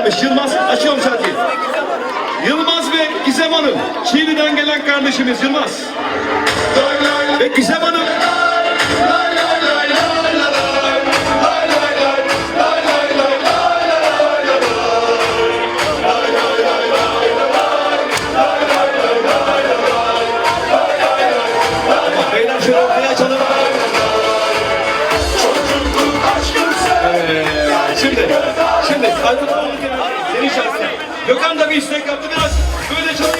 almış. Yılmaz açıyorum çantayı. Yılmaz ve Gizem Hanım. Çiğli'den gelen kardeşimiz Yılmaz. Ve Gizem Hanım. Şimdi, şimdi, İnşallah. Gökhan da bir istek yaptı. Biraz böyle çalışıyor.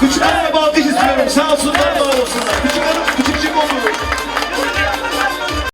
Küçük anneme bir alkış istiyorum. Sağ olsunlar.